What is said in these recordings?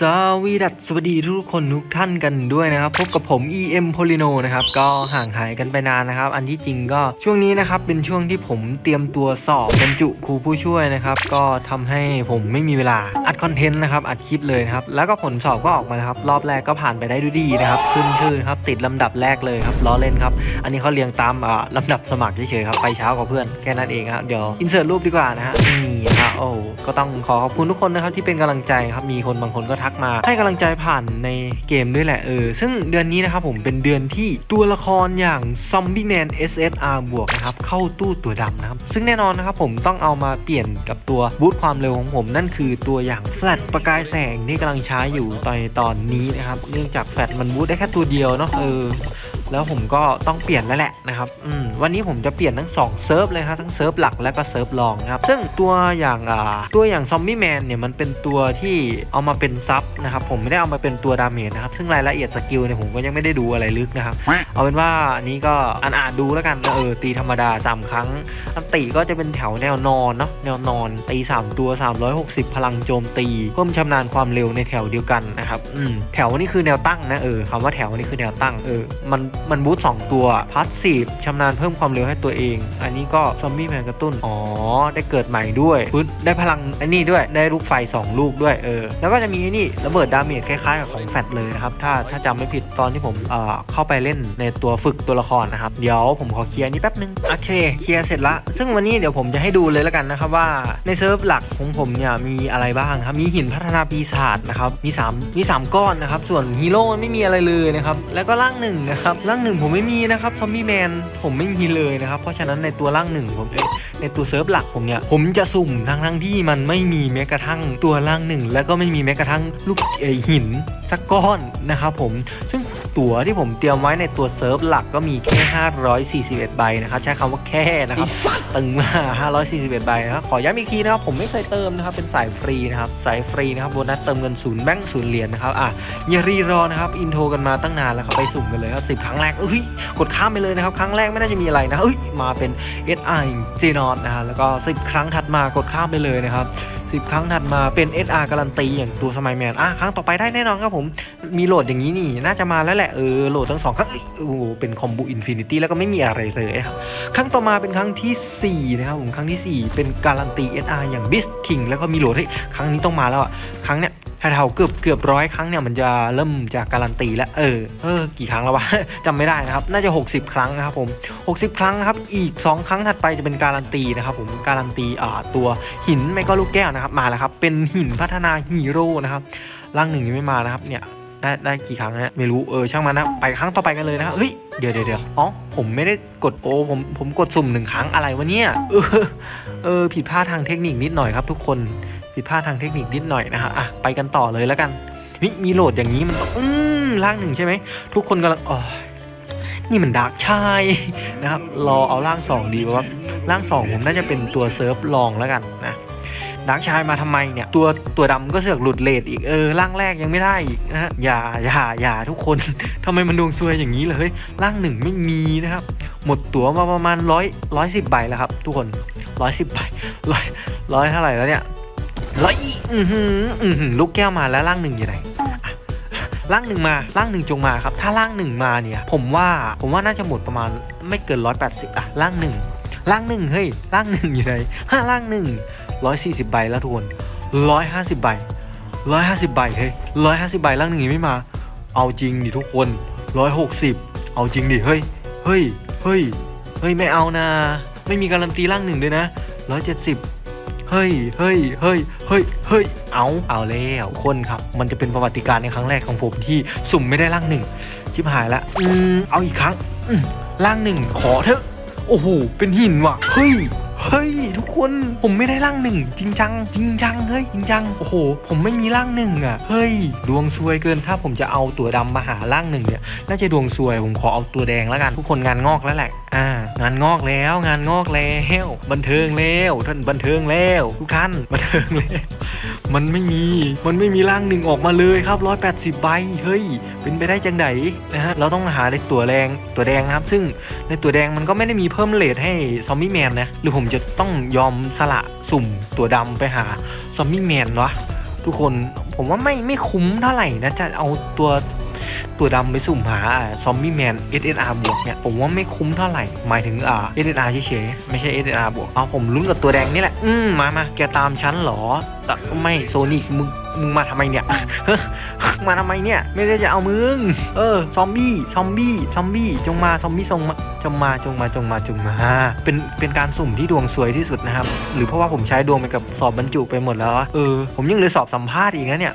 สวีดัสสวัสดีทุกคนทุกท่านกันด้วยนะครับ พบกับผม EM Polino นะครับ ก็ห่างหายกันไปนานนะครับ อันที่จริงก็ช่วงนี้นะครับ เป็นช่วงที่ผมเตรียมตัวสอบบรรจุครูผู้ช่วยนะครับ ก็ทำให้ผมไม่มีเวลาอัดคอนเทนต์นะครับ อัดคลิปเลยนะครับ แล้วก็ผลสอบก็ออกมานะครับ รอบแรกก็ผ่านไปได้ด้วยดีนะครับ ขึ้นชื่อครับ ติดลำดับแรกเลยครับล้อเล่นครับ อันนี้เขาเรียงตามอ่าลำดับสมัครเฉยๆครับ ไปเช้ากว่าเพื่อนแค่นั้นเองครับ เดี๋ยวอินเสิร์ตรูปดีกว่านะฮะนี่นะโอ้ก็ต้องขอขอบคุณทุกคนนะครับที่เป็นกำลังใจครับ มีคนบางคนก็ทักมา ให้กำลังใจผ่านในเกมด้วยแหละเออ ซึ่งเดือนนี้นะครับผมเป็นเดือนที่ตัวละครอย่างซอมบี้แมน SSR บวกนะครับเข้าตู้ตัวดำนะครับ ซึ่งแน่นอนนะครับผมต้องเอามาเปลี่ยนกับตัวบูทความเร็วของผมนั่นคือตัวอย่างแฟลชประกายแสงที่กำลังใช้อยู่ตอนตอนนี้นะครับ เนื่องจากแฟลชมันบูทได้แค่ตัวเดียวเนาะเออ แล้วผมก็ต้องเปลี่ยนแล้วแหละนะครับอืมวันนี้ผมจะเปลี่ยนทั้ง2เซิร์ฟเลยครับทั้งเซิร์ฟหลักและก็เซิร์ฟรองครับซึ่งตัวอย่างอ่าตัวอย่างซอมบี้แมนเนี่ยมันเป็นตัวที่เอามาเป็นซับนะครับผมไม่ได้เอามาเป็นตัวดาเมจนะครับซึ่งรายละเอียดสกิลเนี่ยผมก็ยังไม่ได้ดูอะไรลึกนะครับเอาเป็นว่าอันนี้ก็อ่านอ่านดูแล้วกันเออตีธรรมดา 3 ครั้ง อันติก็จะเป็นแถวแนวนอนเนาะแนวนอนตี 3 ตัว 360 พลังโจมตี เพิ่มชำนาญความเร็วในแถวเดียวกันนะครับอืมแถวนี้คือแนวตั้งนะเออคำว่าแถวนี่คือแนวตั้งเออมันมันบูทสองตัวพัสซีฟชำนาญเพิ่มความเร็วให้ตัวเอง อันนี้ก็ซอมบี้แมนกระตุ้น อ๋อ ได้เกิดใหม่ด้วยปึ๊ดได้พลังไอันนี้ด้วยได้ลูกไฟ 2 ลูกด้วยเออแล้วก็จะมีไอ้นี่ระเบิดดาเมจคล้ายๆกับของแฟตเลยนะครับ ถ้าถ้าจำไม่ผิดตอนที่ผมเอ่อเข้าไปเล่นในตัวฝึกตัวละครนะครับ เดี๋ยวผมขอเคลียร์นนี้แป๊บนึง โอเค เคลียร์เสร็จละ ซึ่งวันนี้เดี๋ยวผมจะให้ดูเลยแล้วกันนะครับว่าในเซิร์ฟหลักของผมเนี่ยมีอะไรบ้างครับ มีหินพัฒนาปีศาจนะครับ มี 3 มี 3 ก้อนนะครับ ส่วนฮีโร่ไม่มีอะไรเลยนะครับ แล้วก็ร่างหนึ่งนะครับร่างหนึ่งผมไม่มีนะครับซอมบี้แมนผมไม่มีเลยนะครับ เพราะฉะนั้นในตัวร่างหนึ่งผมเอในตัวเซิร์ฟหลักผมเนี่ยผมจะสุ่มทั้งทั้งที่มันไม่มีแม้กระทั่งตัวร่างหนึ่งแล้วก็ไม่มีแม้กระทั่งลูกเอ่หินสักก้อนนะครับผมซึ่ง ตั๋วที่ผมเตรียมไว้ในตัวเซิร์ฟหลักก็มีแค่ 541 ใบนะครับ ใช้คำว่าแค่นะครับตึงมา541 ใบนะครับ ขอย้ำอีกทีนะครับ ผมไม่เคยเติมนะครับ เป็นสายฟรีนะครับ สายฟรีนะครับโบนัสเติมเงินศูนย์แบงค์ศูนย์เหรียญนะครับ อะอย่ารีรอนะครับ อินโทรกันมาตั้งนานแล้วครับ ไปสุ่มกันเลยครับสิบครั้งแรกเอ้ย กดข้ามไปเลยนะครับ ครั้งแรกไม่น่าจะมีอะไรนะเอ้ย มาเป็น SI j n o t นะฮะ แล้วก็10ครั้งถัดมากดข้ามไปเลยนะครับ 10 ครั้งถัดมาเป็น SR การันตีอย่างตัวสมัยแมนอะครั้งต่อไปได้แน่นอนครับผมมีโหลดอย่างนี้นี่น่าจะมาแล้วแหละเออโหลดทั้งสองครั้งอ้ยโอ้โหเป็นคอมบูอินฟินิตี้แล้วก็ไม่มีอะไรเลยครับครั้งต่อมาเป็นครั้งทีสี่4 นะครับผมครั้งทีสี่ 4 เป็นการันตี SR อย่างบิสคิงแล้วก็มีโหลดให้ครั้งนี้ต้องมาแล้วอะครั้งเนี้ย ถ้าเท่าเกือบเกือบร้อยครั้งเนี่ยมันจะเริ่มจากการันตีแล้วเออเออกี่ครั้งแล้ววะจำไม่ได้นะครับ น่าจะ 60 ครั้งนะครับผม 60 ครั้งนะครับอีก 2 ครั้งถัดไปจะเป็นการันตีนะครับผมการันตีอ่าตัวหินไม่ก็ลูกแก้วนะครับมาแล้วครับเป็นหินพัฒนาฮีโร่นะครับร่างหนึ่งยังไม่มานะครับเนี่ยได้ได้กี่ครั้งนะไม่รู้เออช่างมันนะไปครั้งต่อไปกันเลยนะเฮ้ยเดี๋ยวเดี๋ยวเดี๋ยวอ๋อผมไม่ได้กดโอผมผมกดสุ่มหนึ่งครั้งอะไรวะเนี่ยเออเออผิดพลาดทางเทคนิคนิดหน่อยครับทุกคน ผิดพลาดทางเทคนิคนิดหน่อยนะฮะอะไปกันต่อเลยแล้วกันนี่มีโหลดอย่างนี้มันต้องอืมร่างหนึ่งใช่ไหมทุกคนกำลังอ๋อนี่มันดาร์กชายนะครับรอเอาร่างสองดีว่าร่างสองผมน่าจะเป็นตัวเซิร์ฟลองแล้วกันนะดักชายมาทำไมเนี่ยตัวตัวดำก็เสือกหลุดเลทอีกเออร่างแรกยังไม่ได้อีกนะฮะอย่าอย่าอย่าทุกคนทำไมมันดวงซวยอย่างนี้เลยร่างหนึ่งไม่มีนะครับ หมดตั๋วมาประมาณร้อยร้อยสิบใบแล้วครับ ทุกคนร้อยสิบใบร้อยร้อยเท่าไหร่แล้วเนี่ย ร้ยอือหืออือหือลูกแก้วมาแล้วร่างหนึ่งอยู่ไหนร่างหนึ่งมาร่างหนึ่งจงมาครับ ถ้าร่างหนึ่งมาเนี่ย ผมว่าผมว่าน่าจะหมดประมาณไม่เกินร้อยแปดสิบอะร่างหนึ่งร่างหนึ่งเฮ้ยร่างหนึ่งอยู่ไหนห้าร่างหนึ่งร้อยสี่สิบใบแล้วทุกคนร้อยห้าสิบใบร้อยห้าสิบใบเฮ้ยร้อยห้าสิบใบร่างหนึ่งยังไม่มา เอาจริงดิทุกคนร้อยหกสิบเอาจริงดิเฮ้ยเฮ้ยเฮ้ยเฮ้ยไม่เอานะ ไม่มีการันตีร่างหนึ่งด้วยนะร้อยเจ็ดสิบ เฮ้ยเฮ้ยเฮ้ยเฮ้ยเฮ้ยเอาเอาแล้วคนครับ มันจะเป็นประวัติการในครั้งแรกของผมที่สุ่มไม่ได้ร่างหนึ่งชิบหายละอืมเอาอีกครั้งล่างหนึ่งขอเถอะ โอ้โหเป็นหินว่ะเฮ้ย เฮ้ยทุกคนผมไม่ได้ร่างหนึ่งจริงจังจริงจังเฮ้ยจริงจังโอ้โห ผมไม่มีร่างหนึ่งอะเฮ้ย ดวงซวยเกินถ้าผมจะเอาตัวดำมาหาร่างหนึ่งเนี่ยน่าจะดวงซวยผมขอเอาตัวแดงแล้วกันทุกคนงานงอกแล้วแหละอ่างานงอกแล้วงานงอกแล้ว บันเทิงแล้วท่านบันเทิงแล้ว ทุกท่านบันเทิงแล้ว มันไม่มี มันไม่มีร่างหนึ่งออกมาเลยครับ 180 ใบ เฮ้ย เป็นไปได้จังไดนะฮะ เราต้องหาในตัวแดง ตัวแดงครับ ซึ่งในตัวแดงมันก็ไม่ได้มีเพิ่มเลทให้ซอมบี้แมนนะ หรือผมจะต้องยอมสละสุ่มตัวดำไปหาซอมบี้แมนวะทุกคนผมว่าไม่ไม่คุ้มเท่าไหร่นะจะเอาตัว ตัวดำไปสุ่มหาซอมบี้แมน SSR บวกเนี่ยผมว่าไม่คุ้มเท่าไหร่ หมายถึงอ่า SSR เฉยๆไม่ใช่ SSR บวกเอาผมลุ้นกับตัวแดงนี่แหละ อืมมามาแกตามฉันเหรอแต่ไม่โซนิกมึงมึงมาทำไมเนี่ย มาทำไมเนี่ย ไม่ได้จะเอามึง เออ ซอมบี้ ซอมบี้ ซอมบี้ จงมา ซอมบี้ทรงมา จงมา จงมา จงมา จงมา เป็น เป็นการสุ่มที่ดวงสวยที่สุดนะครับ หรือเพราะว่าผมใช้ดวงไปกับสอบบรรจุไปหมดแล้ว เออ ผมยังเหลือสอบสัมภาษณ์อีกนะเนี่ย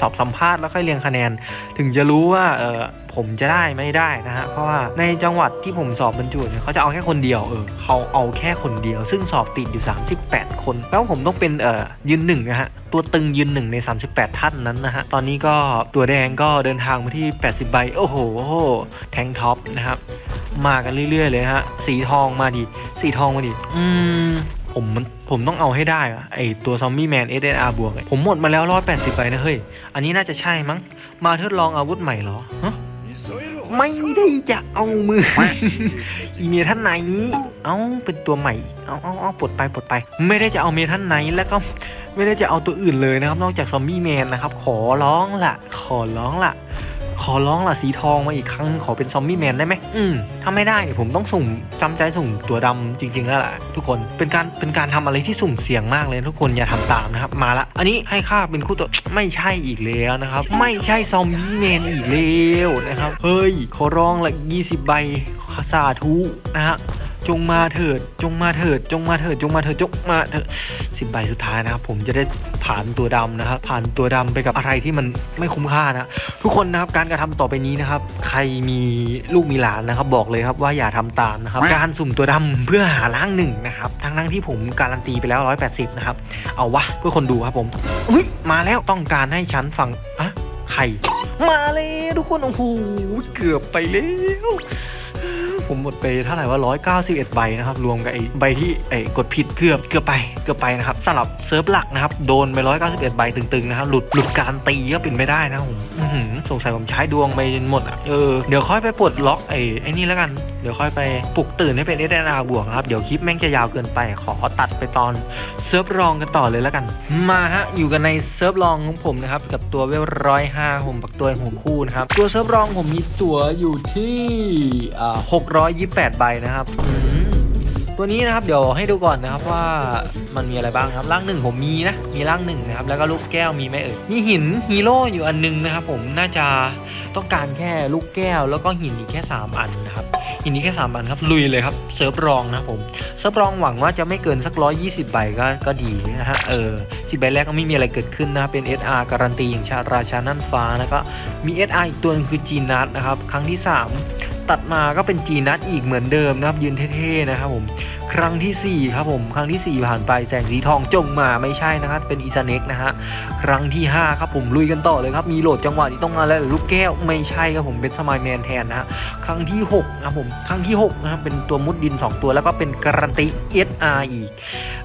สอบสัมภาษณ์แล้วค่อยเรียงคะแนน ถึงจะรู้ว่าเออผมจะได้ไม่ได้นะฮะเพราะว่าในจังหวัดที่ผมสอบบรรจุเนี่ยเขาจะเอาแค่คนเดียวเออเขาเอาแค่คนเดียว ซึ่งสอบติดอยู่ 38 คน แล้วผมต้องเป็นเออยืนหนึ่งนะฮะตัวตึงยืนหนึ่งใน 38 ท่านนั้นนะฮะตอนนี้ก็ตัวแดงก็เดินทางมาที่ 80 ใบโอ้โหแทงท็อปนะครับมากันเรื่อยๆเลยฮะสีทองมาดิสีทองมาดิอืม ผมมันผมต้องเอาให้ได้อะไอตัวซอมบี้แมน SNR บวกอผมหมดมาแล้ว 180ใบนะเฮ้ย อันนี้น่าจะใช่มั้ง มาทดลองอาวุธใหม่เหรอฮะไม่ได้จะเอามือ อีเมทันไหนเอาเป็นตัวใหม่ เอาเอาเอาปลดไปปลดไป ไม่ได้จะเอาเมทันไหนแล้วก็ไม่ได้จะเอาตัวอื่นเลยนะครับ นอกจากซอมบี้แมนนะครับ ขอร้องละขอร้องละ ขอร้องล่ะสีทองมาอีกครั้งขอเป็นซอมบี้แมนได้ไหมอืมถ้าไม่ได้เนี่ยผมต้องสุ่มจำใจสุ่มตัวดำจริง ๆ แล้วแหละทุกคนเป็นการเป็นการทำอะไรที่สุ่มเสี่ยงมากเลยทุกคนอย่าทำตามนะครับมาละ อันนี้ให้ค่าเป็นคู่ตัวไม่ใช่อีกแล้วนะครับ ไม่ใช่ซอมบี้แมนอีกแล้วนะครับเฮ้ยขอร้องละ20 ใบสาธุนะฮะ จงมาเถิด จงมาเถิด จงมาเถิด จงมาเถิด จงมาเถิดสิบใบสุดท้ายนะครับ ผมจะได้ผ่านตัวดำนะครับ ผ่านตัวดำไปกับอะไรที่มันไม่คุ้มค่านะ ทุกคนนะครับ การกระทำต่อไปนี้นะครับ ใครมีลูกมีหลานนะครับ บอกเลยครับว่าอย่าทำตามนะครับ การสุ่มตัวดำเพื่อหาร่างหนึ่งนะครับ ทั้งทั้งๆที่ผมการันตีไปแล้ว 180 นะครับ เอาวะเพื่อคนดูครับผมอุ้ยมาแล้วต้องการให้ฉันฟังอะใคร มาเลยทุกคน โอ้โห เกือบไปแล้ว ผมหมดไปเท่าไหร่ว่า 191 ใบนะครับรวมกับไอ้ใบที่ไอ้กดผิดเกือบเกือบไปเกือบไปนะครับสำหรับเซิร์ฟหลักนะครับโดนไป 191 ใบตึงๆนะครับหลุดหลุดการตีก็เป็นไม่ได้นะผมสงสัยผมใช้ดวงไปหมดอะเออเดี๋ยวค่อยไปปลดล็อกไอ้ไอ้นี่แล้วกันเดี๋ยวค่อยไปปลุกตื่นให้เป็น s อ r บวกนะครับเดี๋ยวคลิปแม่งจะยาวเกินไปขอตัดไปตอนเซิร์ฟรองกันต่อเลยแล้วกัน มาฮะอยู่กันในเซิร์ฟรองของผมนะครับกับตัวเวลร้อยห้าผมปักตัวหัวคู่นะครับตัวเซิร์ฟรองผมมีตัวอยู่ที่อ่า628 ใบนะครับอืมตัวนี้นะครับเดี๋ยวให้ดูก่อนนะครับว่ามันมีอะไรบ้างครับร่างหนึ่งผมมีนะมีร่างหนึ่งนะครับแล้วก็ลูกแก้วมีไหมเอ่ยมีหินฮีโร่อยู่อันนึงนะครับผมน่าจะต้องการแค่ลูกแก้ว แล้วก็หินอีกแค่ 3 อันนะครับหินนี้แค่ 3 อันครับลุยเลยครับเซิร์ฟรองนะครับผมเซิร์ฟรองหวังว่าจะไม่เกินสัก 120 ใบก็ก็ดีนะฮะเออสิบใบแรกก็ไม่มีอะไรเกิดขึ้นนะครับเป็น SR การันตีอย่างชาราชานั่นฟ้าแล้วก็มี SR อีกตัวหนึงคือจีนัทนะครับครั้งที่ 3 ตัดมาก็เป็นจีนัทอีกเหมือนเดิมนะครับยืนเท่ๆนะครับผมครั้งทีสี่4 ครับผม ครั้งทีสี่ 4 ผ่านไปแสงสีทองจงมาไม่ใช่นะครับ เป็นอีซาเน็กนะฮะครั้งที่ 5 ครับผมลุยกันต่อเลยครับ มีโหลดจังหวะนี้ต้องมาแล้วลูกแก้วไม่ใช่ครับผมเป็นสมายแมนแทนนะฮะครั้งที่6ครับผมครั้งที่6นะครับเป็นตัวมุดดิน 2 ตัวแล้วก็เป็นการันตี SR อีก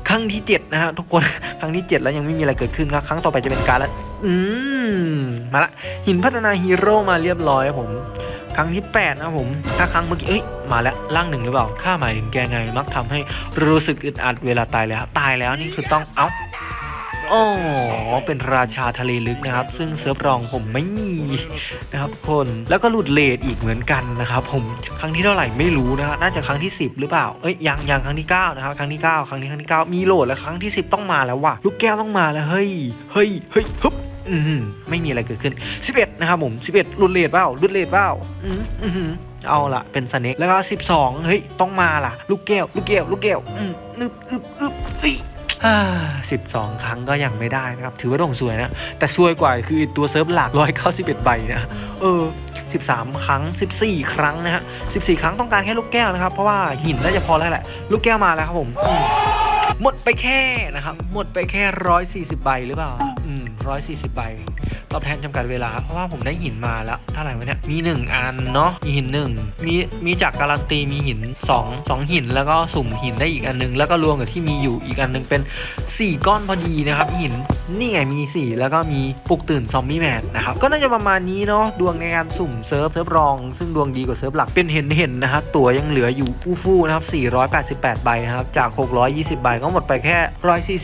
ครั้งที่7นะฮะทุกคนครั้งที่ 7 แล้วยังไม่มีอะไรเกิดขึ้นครับ ครั้งต่อไปจะเป็นการละอืมมาละหินพัฒนาฮีโร่มาเรียบร้อยครับผม ครั้งที่8นะผมถ้าครั้งเมื่อกี้เอ้ยมาแล้วร่างหนึ่งหรือเปล่าค่าหมายถึงแกไงมักทำให้รู้สึกอึดอัดเวลาตายแล้ว ตายแล้วนี่คือต้องเอ้าอ๋อเป็นราชาทะเลลึกนะครับ ซึ่งเซิร์ฟรองผมไม่มีนะครับคนแล้วก็หลุดเลทอีกเหมือนกันนะครับผมครั้งที่เท่าไหร่ไม่รู้นะฮะน่าจะครั้งที่ 10 หรือเปล่าเอ้ยยังยังครั้งที่9นะครับครั้งที่9ครั้งนี้ครั้งที่9มีโหลดแล้วครั้งที่ 10 ต้องมาแล้วว่ะลูกแก้วต้องมาแล้วเฮ้ยเฮ้ยเฮ้ยฮึบ อืมไม่มีอะไรเกิดขึ้น 11 นะครับผม 11รุดเลทเปล่ารุดเลทเปล่าอืมอืมเอาละเป็นสเน็กแล้วก็ 12 เฮ้ย ต้องมาล่ะ ลูกแก้ว ลูกแก้ว ลูกแก้ว อืมอึบอึบอึบเอ้ยอ่า12ครั้งก็ยังไม่ได้นะครับ ถือว่าดงสวยนะ แต่ซวยกว่าคือตัวเซิร์ฟหลัก191ใบนะเออ13ครั้ง14ครั้งนะฮะ14ครั้งต้องการแค่ลูกแก้วนะครับ เพราะว่าหินน่าจะพอแล้วแหละ ลูกแก้วมาแล้วครับผมอืมหมดไปแค่นะครับ หมดไปแค่140ใบหรือเปล่าอืม140ใบ ตอบแทนจำกัดเวลา เพราะว่าผมได้หินมาแล้วเท่าไหร่วะเนี่ย มี1อันเนาะ มีหิน1มีมีจากการันตีมีหิน2 2หิน แล้วก็สุ่มหินได้อีกอันนึง แล้วก็รวมกับที่มีอยู่อีกอันนึงเป็น4ก้อนพอดีนะครับหิน นี่ไงมี4แล้วก็มีปลุกตื่นซอมบี้แมนนะครับ ก็น่าจะประมาณนี้เนาะ ดวงในการสุ่มเซิร์ฟเซิร์ฟรอง ซึ่งดวงดีกว่าเซิร์ฟหลัก เป็นเห็นเห็นนะครับ ตัวยังเหลืออยู่ฟู่นะครับ 488 ใบนะครับ จาก 620 ใบก็หมดไปแค่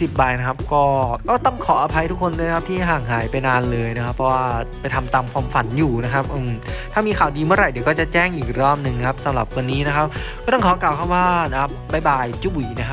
140 ใบนะครับ ก็ ก็ต้องขออภัยทุกคนคนด้วยนะครับที่ห่างหายไปนานเลยนะครับ เพราะว่าไปทำตามความฝันอยู่นะครับอืมถ้ามีข่าวดีเมื่อไหร่เดี๋ยวก็จะแจ้งอีกรอบหนึ่งนะครับสำหรับวันนี้นะครับ ก็ต้องขอกล่าวคำว่านะครับบ๊ายบายจุ๊บุ๋ยนะครับ